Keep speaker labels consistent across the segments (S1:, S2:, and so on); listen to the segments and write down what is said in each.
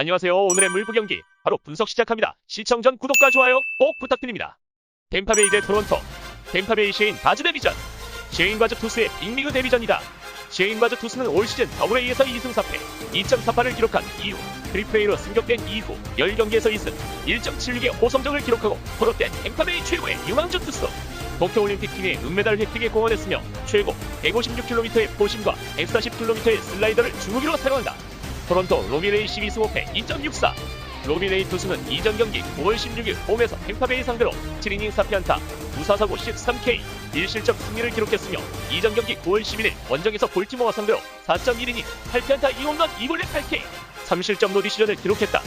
S1: 안녕하세요. 오늘의 물부 경기 바로 분석 시작합니다. 시청 전 구독과 좋아요 꼭 부탁드립니다. 템파베이 대 토론토 템파베이 쉐인 바즈 데뷔전 쉐인 바즈 투스의 빅리그 데뷔전이다. 쉐인 바즈 투스는 올 시즌 WA에서 2승 4패 2.48을 기록한 이후 트리플레이로 승격된 이후 10경기에서 2승 1.76의 호성적을 기록하고 포로된 템파베이 최고의 유망주 투수 도쿄올림픽 팀의 은메달 획득에 공헌했으며 최고 156km의 포심과 140km의 슬라이더를 주무기로 사용한다. 토론토 로비레이 12승 5패 2.64 로비레이 투수는 이전 경기 9월 16일 홈에서 템파베이 상대로 7이닝 4피안타 9사사고 13K 1실점 승리를 기록했으며 이전 경기 9월 11일 원정에서 볼티모어 상대로 4.1이닝 8피안타 2홈런 2볼넷 8K 3실점 노디 시전을 기록했다.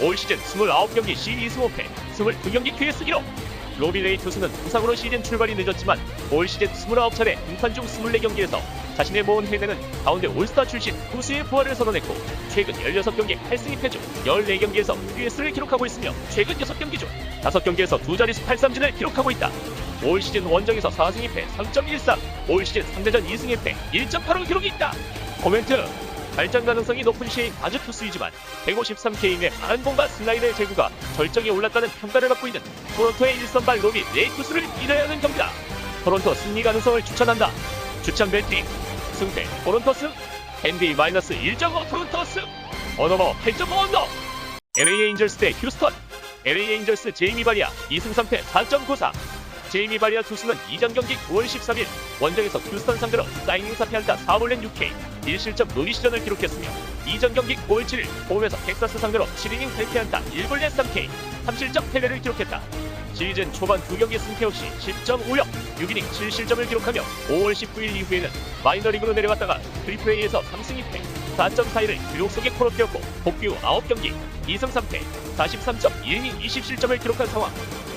S1: 올 시즌 29경기 12승 5패 22경기 QS 기록. 로비레이 투수는 부상으로 시즌 출발이 늦었지만 올 시즌 29차례 등판 중 24경기에서 자신의 모은 해내는 가운데 올스타 출신 투수의 부활을 선언했고 최근 16경기 8승 2패 중 14경기에서 QS를 기록하고 있으며 최근 6경기 중 5경기에서 두 자릿수 8삼진을 기록하고 있다. 올 시즌 원정에서 4승 2패 3.13, 올 시즌 상대전 2승 1패 1.85 기록이 있다. 코멘트 발전 가능성이 높은 시인 아주 투수이지만 153K임의 강한 공과 슬라이더의 제구가 절정에 올랐다는 평가를 받고 있는 토론토의 1선발 로비 레이 투수를 이뤄야 하는 경기다. 토론토 승리 가능성을 추천한다. 추천 배팅 승패 토론토 승 NBA 마이너스 1.5 토론토 승 언어버 8.5 언더. LA 에인절스 대 휴스턴. LA 에인절스 제이미 바리아 2승 3패 4.94 제이미 바리아 투수는 이전 경기 9월 13일 원정에서 휴스턴 상대로 사이닝 사피안타 4볼넷 6K 1실점 노리 시전을 기록했으며 이전 경기 9월 7일 홈에서 텍사스 상대로 7이닝 8피안타 1볼넷 3K 3실점 패배를 기록했다. 시즌 초반 두 경기 승패 없이 10.56, 6이닝 7실점을 기록하며 5월 19일 이후에는 마이너리그로 내려갔다가 트리플레이에서 3승 2패, 4.41을 기록 속에 코로되었고 복귀 후 9경기 2승 3패, 43.1이닝 20실점을 기록한 상황.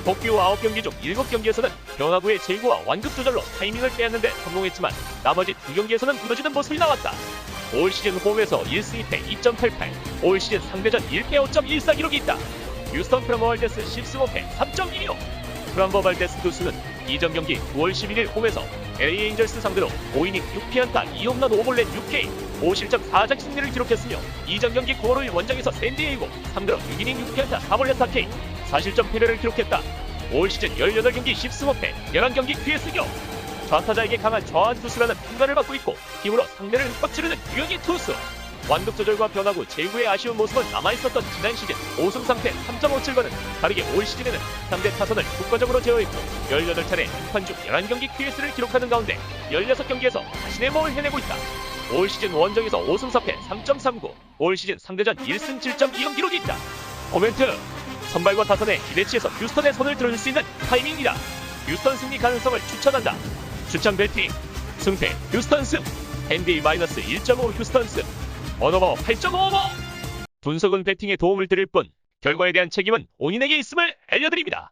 S1: 복귀 후 9경기 중 7경기에서는 변화구의 제구와 완급 조절로 타이밍을 빼앗는데 성공했지만 나머지 두 경기에서는 무너지는 모습이 나왔다. 올 시즌 홈에서 1승 2패 2.88, 올 시즌 상대전 1패 5.14 기록이 있다. 프라모 발데스 10승 5패 3.25 프람버 발데스 투수는 이전 경기 9월 11일 홈에서 LA 에인절스 상대로 5이닝 6피안타 2홈런 5볼넷 6K 5실점 4작 승리를 기록했으며 이전 경기 9월 5일 원정에서 샌디에이고 상대로 6이닝 6피안타 4볼넷 4K 4실점 패배를 기록했다. 올 시즌 18경기 10승 5패 11경기 QS 기록 좌타자에게 강한 저한 투수라는 평가를 받고 있고 힘으로 상대를 윽박지르는 유격의 투수 완급 조절과 변화 구 제구의 아쉬운 모습은 남아있었던 지난 시즌 5승 3패 3.57과는 다르게 올 시즌에는 상대 타선을 국가적으로 제어했고 18차례 등판 중 11경기 QS를 기록하는 가운데 16경기에서 자신의 몸을 해내고 있다. 올 시즌 원정에서 5승 4패 3.39, 올 시즌 상대전 1승 7.20 기록이 있다. 코멘트 선발과 타선의 기대치에서 휴스턴의 손을 들어줄 수 있는 타이밍이다. 휴스턴 승리 가능성을 추천한다. 추천 배팅 승패 휴스턴 승 NBA 마이너스 1.5 휴스턴 승 언어버 8.55 분석은 배팅에 도움을 드릴 뿐 결과에 대한 책임은 본인에게 있음을 알려드립니다.